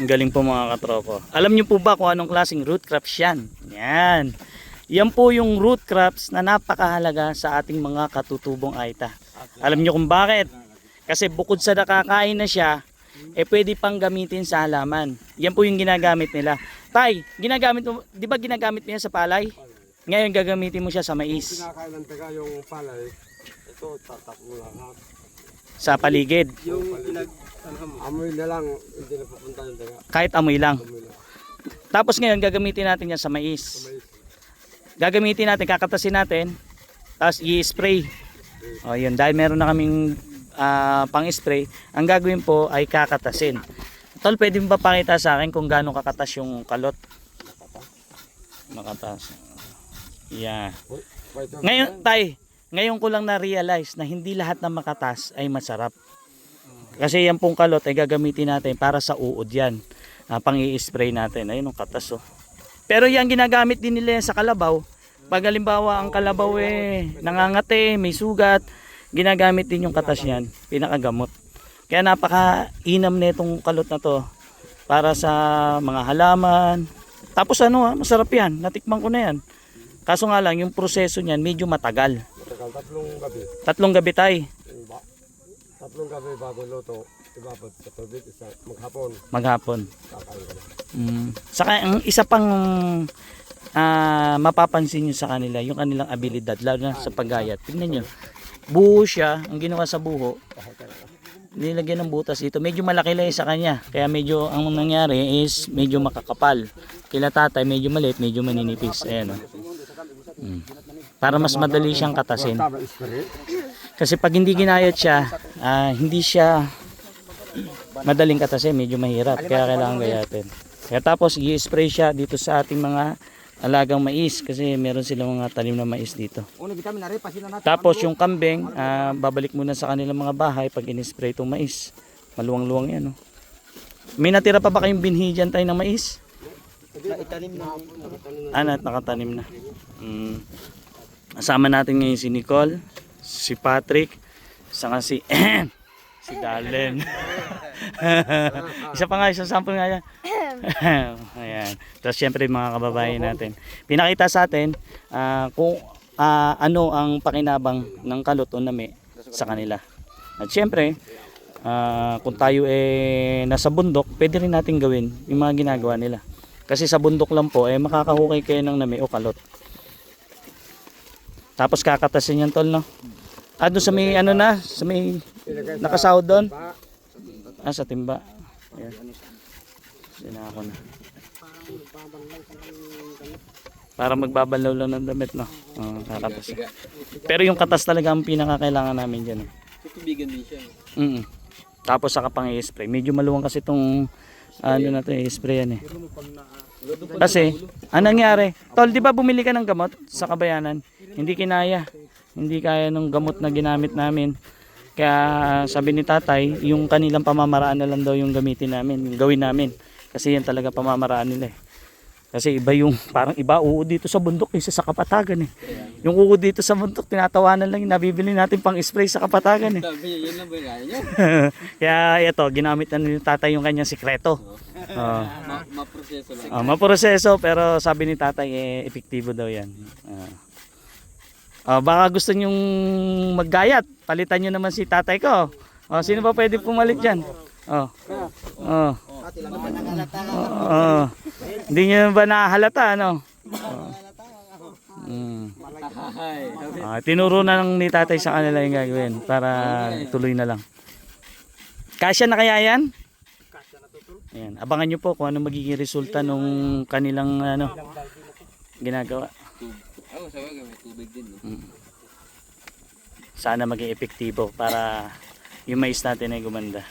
Ang galing po mga katropo. Alam niyo po ba kung anong klaseng root crops yan? Yan. Yan po yung root crops na napakahalaga sa ating mga katutubong aita. Alam niyo kung bakit? Kasi bukod sa nakakain na siya, eh pwede pang gamitin sa halaman. Yan po yung ginagamit nila. Tay, ginagamit mo, di ba ginagamit mo yan sa palay? Ngayon gagamitin mo siya sa mais, Kinakain ng taga yung palay. Ito, tatak mo lang sa paligid. Yung pinag... Amoy na lang, hindi na pupunta yung taga. Kahit amoy lang. Amoy na. Tapos ngayon gagamitin natin yan sa mais. Gagamitin natin, kakatasin natin, tapos i-spray. O yun, dahil meron na kaming ah, pang-spray, ang gagawin po ay kakatasin. Tol, pwede mo ba pakita sa akin kung gaano kakatas yung kalot? Makatas. Yeah. Ngayon, tay, ngayon ko lang na-realize na hindi lahat ng makatas ay masarap. Kasi yan pong kalot ay gagamitin natin para sa uod yan. Uh, pang i-spray natin. Ayun ang katas oh. Pero yan ginagamit din nila sa kalabaw. Pag halimbawa ang kalabaw eh nangangate, may sugat, ginagamit din yung katas yan, pinakagamot. Kaya napaka-inam na itong kalot na to para sa mga halaman. Tapos ano ah, masarap yan, natikman ko na yan. Kaso nga lang, yung proseso niyan medyo matagal. Matagal, tatlong gabi. Tatlong gabi tay, Yung ba- Tatlong gabi bago luto. Ibabad sa tubig, isa maghapon. maghapon. Kakain ka na. Mm. Saka ang isa pang ah, mapapansin nyo sa kanila, yung kanilang abilidad, lalo na sa paggayat. Tingnan nyo, buho siya, ang ginawa sa buho, nilagyan ng butas dito. Medyo malaki lang sa kanya, kaya medyo ang nangyari is medyo makakapal. Kila tatay, medyo maliit, medyo maninipis. Ayan o. Mm. Para mas madali siyang katasin. Tama. Kasi pag hindi ginayat siya, ah, hindi siya madaling katasin, medyo mahirap. Kaya kailangan gayatin. Kaya tapos i-spray siya dito sa ating mga alagang mais kasi meron silang mga tanim na mais dito. Natin. Tapos yung kambing, ah, babalik muna sa kanilang mga bahay pag in-spray itong mais. Maluwang-luwang yan. Oh. May natira pa ba kayong binhi dyan tayo ng mais? Itanim na. Ah, na, nakatanim na. Mm. Kasama natin ngayon si Nicole, si Patrick, saka si si Dalen. Isa pa nga, isang sample nga yan. Ayan. Tapos syempre mga kababayan natin. Pinakita sa atin ah, kung ah, ano ang pakinabang ng kalot o nami sa kanila. At syempre, ah, kung tayo eh nasa bundok, pwede rin natin gawin yung mga ginagawa nila. Kasi sa bundok lang po, eh makakahukay kayo ng nami o kalot. Tapos kakatasin yan tol, no? Ah, doon sa may ano na, sa may nakasahod doon. Ah, sa timba. Ayan. Sinako na. Para magbabalaw lang ng damit, no? Uh, kakatas. Pero yung katas talaga ang pinakakailangan namin dyan. Eh. Tutubigan din siya. Mm Tapos saka pang i-spray. Medyo maluwang kasi itong ano na to, i-spray yan eh. Kasi, anong nangyari? Tol, di ba bumili ka ng gamot sa kabayanan? Hindi kinaya. Hindi kaya ng gamot na ginamit namin. Kaya sabi ni tatay, yung kanilang pamamaraan na lang daw yung gamitin namin, yung gawin namin. Kasi yan talaga pamamaraan nila eh. Kasi iba yung, parang iba uod dito sa bundok kaysa sa kapatagan eh. Yung uod dito sa bundok, tinatawanan lang yung nabibili natin pang spray sa kapatagan eh. Yun lang ba yung kaya ito, ginamit na ni tatay yung kanyang sikreto. Oo. Ma- maproseso lang. Ah, maproseso pero sabi ni tatay eh epektibo daw 'yan. Ah. Ah, baka gusto nyong maggayat, palitan nyo naman si tatay ko. Oh, sino ba pwede pumalit diyan? Oh. Oh. Oh. Hindi nyo ba nahalata ano? Oh. Mm. Ah, tinuro na lang ni tatay sa kanila yung gagawin para tuloy na lang. Kasya na kaya yan? Ayan, abangan nyo po kung ano magiging resulta nung kanilang ano ginagawa. Oo, sa bagay, may tubig din. No? Sana maging epektibo para yung mais natin ay gumanda.